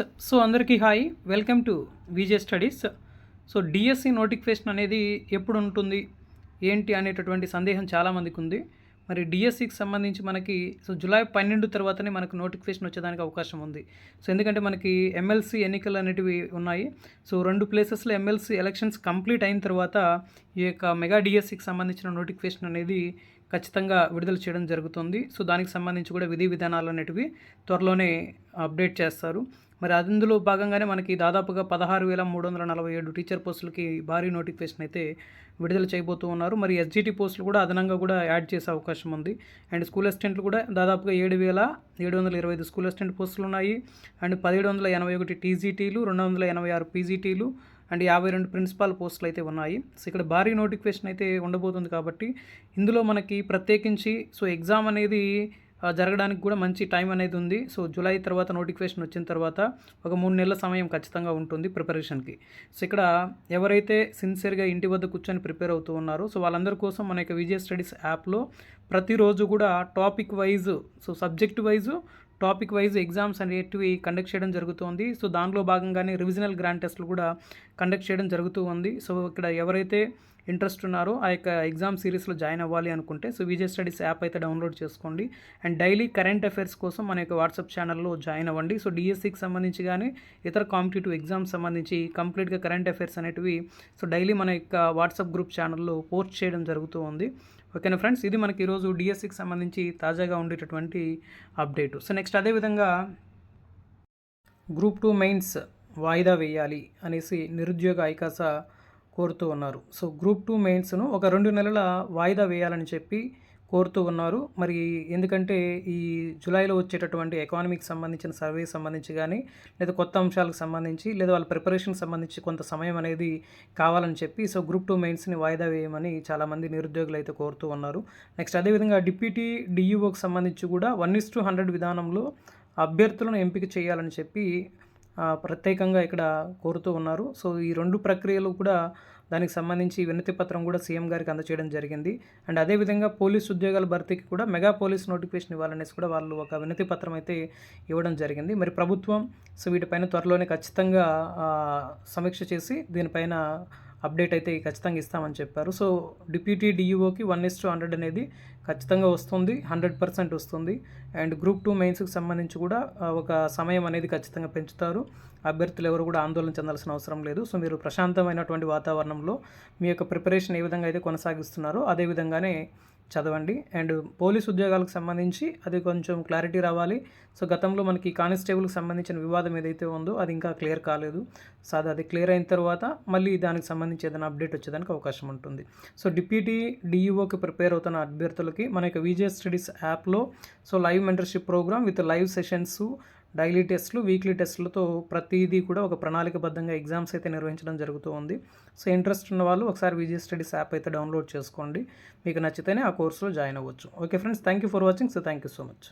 So so అందరికీ hi welcome to Vijay studies so DSC notification అనేది ఎప్పుడు ఉంటుంది? ఏంటి అనేటటువంటి సందేహం చాలామందికి ఉంది. మరి డిఎస్సికి సంబంధించి మనకి సో జూలై పన్నెండు తర్వాతనే మనకు నోటిఫికేషన్ వచ్చేదానికి అవకాశం ఉంది. సో ఎందుకంటే మనకి ఎమ్మెల్సీ ఎన్నికలు అనేటివి ఉన్నాయి. సో రెండు ప్లేసెస్లో ఎమ్మెల్సీ ఎలక్షన్స్ కంప్లీట్ అయిన తర్వాత ఈ యొక్క మెగా డిఎస్సికి సంబంధించిన నోటిఫికేషన్ అనేది ఖచ్చితంగా విడుదల చేయడం జరుగుతుంది. సో దానికి సంబంధించి కూడా విధి విధానాలు అనేటివి త్వరలోనే అప్డేట్ చేస్తారు. మరి అందులో భాగంగానే మనకి దాదాపుగా పదహారు వేల మూడు వందల నలభై ఏడు టీచర్ పోస్టులకి భారీ నోటిఫికేషన్ అయితే విడుదల చేయబోతూ ఉన్నారు. మరి ఎస్జిటి పోస్టులు కూడా అదనంగా కూడా యాడ్ చేసే అవకాశం ఉంది. అండ్ స్కూల్ అసిస్టెంట్లు కూడా దాదాపుగా ఏడు వేల ఏడు వందల ఇరవై ఐదు స్కూల్ అసిస్టెంట్ పోస్టులు ఉన్నాయి. అండ్ పదిహేడు వందల ఎనభై ఒకటి టీజీటీలు రెండు వందల ఎనభై ఆరు పీజీటీలు అండ్ యాభై రెండు ప్రిన్సిపాల్ పోస్టులు అయితే ఉన్నాయి. సో ఇక్కడ భారీ నోటిఫికేషన్ అయితే ఉండబోతుంది కాబట్టి ఇందులో మనకి ప్రత్యేకించి సో ఎగ్జామ్ అనేది జరగడానికి కూడా మంచి టైం అనేది ఉంది. సో జూలై తర్వాత నోటిఫికేషన్ వచ్చిన తర్వాత ఒక మూడు నెలల సమయం ఖచ్చితంగా ఉంటుంది ప్రిపరేషన్కి. సో ఇక్కడ ఎవరైతే సిన్సియర్గా ఇంటి వద్ద కూర్చొని ప్రిపేర్ అవుతూ ఉన్నారో సో వాళ్ళందరి కోసం మన యొక్క విజయ స్టడీస్ యాప్లో ప్రతిరోజు కూడా topic wise so subject wise topic wise exams అనేటివి కండక్ట్ చేయడం జరుగుతుంది. సో దానిలో భాగంగానే రివిజనల్ గ్రాండ్ టెస్ట్లు కూడా కండక్ట్ చేయడం జరుగుతూ ఉంది. సో ఇక్కడ ఎవరైతే ఇంట్రెస్ట్ ఉన్నారో. ఆ యొక్క ఎగ్జామ్ సిరీస్లో జాయిన్ అవ్వాలి అనుకుంటే సో విజయ్ స్టడీస్ యాప్ అయితే డౌన్లోడ్ చేసుకోండి. అండ్ డైలీ కరెంట్ అఫైర్స్ కోసం మన యొక్క వాట్సాప్ ఛానల్లో జాయిన్ అవ్వండి. సో డిఎస్సికి సంబంధించి కానీ ఇతర కాంపిటేటివ్ ఎగ్జామ్స్ సంబంధించి కంప్లీట్గా కరెంట్ అఫైర్స్ అనేటివి సో డైలీ మన యొక్క వాట్సాప్ గ్రూప్ ఛానల్లో పోస్ట్ చేయడం జరుగుతూ ఉంది. ఓకేనా ఫ్రెండ్స్? ఇది మనకి ఈరోజు డిఎస్సికి సంబంధించి తాజాగా ఉండేటటువంటి అప్డేట్. సో నెక్స్ట్ అదేవిధంగా గ్రూప్ టూ మెయిన్స్ వాయిదా వేయాలి అనేసి నిరుద్యోగ ఐకాస కోరుతూ ఉన్నారు. సో గ్రూప్ టూ మెయిన్స్ను ఒక రెండు నెలల వాయిదా వేయాలని చెప్పి కోరుతూ ఉన్నారు. మరి ఎందుకంటే ఈ జూలైలో వచ్చేటటువంటి ఎకానమీకి సంబంధించిన సర్వే సంబంధించి కానీ లేదా కొత్త అంశాలకు సంబంధించి లేదా వాళ్ళ ప్రిపరేషన్ సంబంధించి కొంత సమయం అనేది కావాలని చెప్పి సో గ్రూప్ టూ మెయిన్స్ని వాయిదా వేయమని చాలామంది నిరుద్యోగులు అయితే కోరుతూ ఉన్నారు. నెక్స్ట్ అదేవిధంగా డిప్యూటీ డిఈఓకి సంబంధించి కూడా వన్ ఇస్ టు హండ్రెడ్ విధానంలో అభ్యర్థులను ఎంపిక చేయాలని చెప్పి ప్రత్యేకంగా ఇక్కడ కోరుతూ ఉన్నారు. సో ఈ రెండు ప్రక్రియలు కూడా దానికి సంబంధించి వినతి పత్రం కూడా సీఎం గారికి అందచేయడం జరిగింది. అండ్ అదేవిధంగా పోలీస్ ఉద్యోగాల భర్తీకి కూడా మెగా పోలీస్ నోటిఫికేషన్ ఇవ్వాలనేసి కూడా వాళ్ళు ఒక వినతి పత్రం అయితే ఇవ్వడం జరిగింది. మరి ప్రభుత్వం సో వీటిపైన త్వరలోనే ఖచ్చితంగా సమీక్ష చేసి దీనిపైన అప్డేట్ అయితే ఖచ్చితంగా ఇస్తామని చెప్పారు. సో డిప్యూటీ డిఈఓకి వన్ ఇస్ టూ హండ్రెడ్ అనేది ఖచ్చితంగా వస్తుంది. హండ్రెడ్ పర్సెంట్ వస్తుంది. అండ్ గ్రూప్ టూ మెయిన్స్కి సంబంధించి కూడా ఒక సమయం అనేది ఖచ్చితంగా పెంచుతారు. అభ్యర్థులు ఎవరు కూడా ఆందోళన చెందాల్సిన అవసరం లేదు. సో మీరు ప్రశాంతమైనటువంటి వాతావరణంలో మీ యొక్క ప్రిపరేషన్ ఏ విధంగా అయితే కొనసాగిస్తున్నారో అదేవిధంగానే చదవండి. అండ్ పోలీస్ ఉద్యోగాలకు సంబంధించి అది కొంచెం క్లారిటీ రావాలి. సో గతంలో మనకి కానిస్టేబుల్కి సంబంధించిన వివాదం ఏదైతే ఉందో అది ఇంకా క్లియర్ కాలేదు. సో అది అది క్లియర్ అయిన తర్వాత మళ్ళీ దానికి సంబంధించి ఏదైనా అప్డేట్ వచ్చేదానికి అవకాశం ఉంటుంది. సో డిప్యూటీ డిఈఓకి ప్రిపేర్ అవుతున్న అభ్యర్థులకి మన యొక్క విజయ స్టడీస్ యాప్లో so live mentorship program with live sessions daily టెస్ట్లు వీక్లీ టెస్టులతో ప్రతిదీ కూడా ఒక ప్రణాళికబద్ధంగా ఎగ్జామ్స్ అయితే నిర్వహించడం జరుగుతూ ఉంది. సో ఇంట్రెస్ట్ ఉన్న వాళ్ళు ఒకసారి విజయ్ స్టడీస్ యాప్ అయితే డౌన్లోడ్ చేసుకోండి. మీకు నచ్చితేనే ఆ కోర్సులో జాయిన్ అవ్వచ్చు. Okay friends thank you for watching. So thank you so much.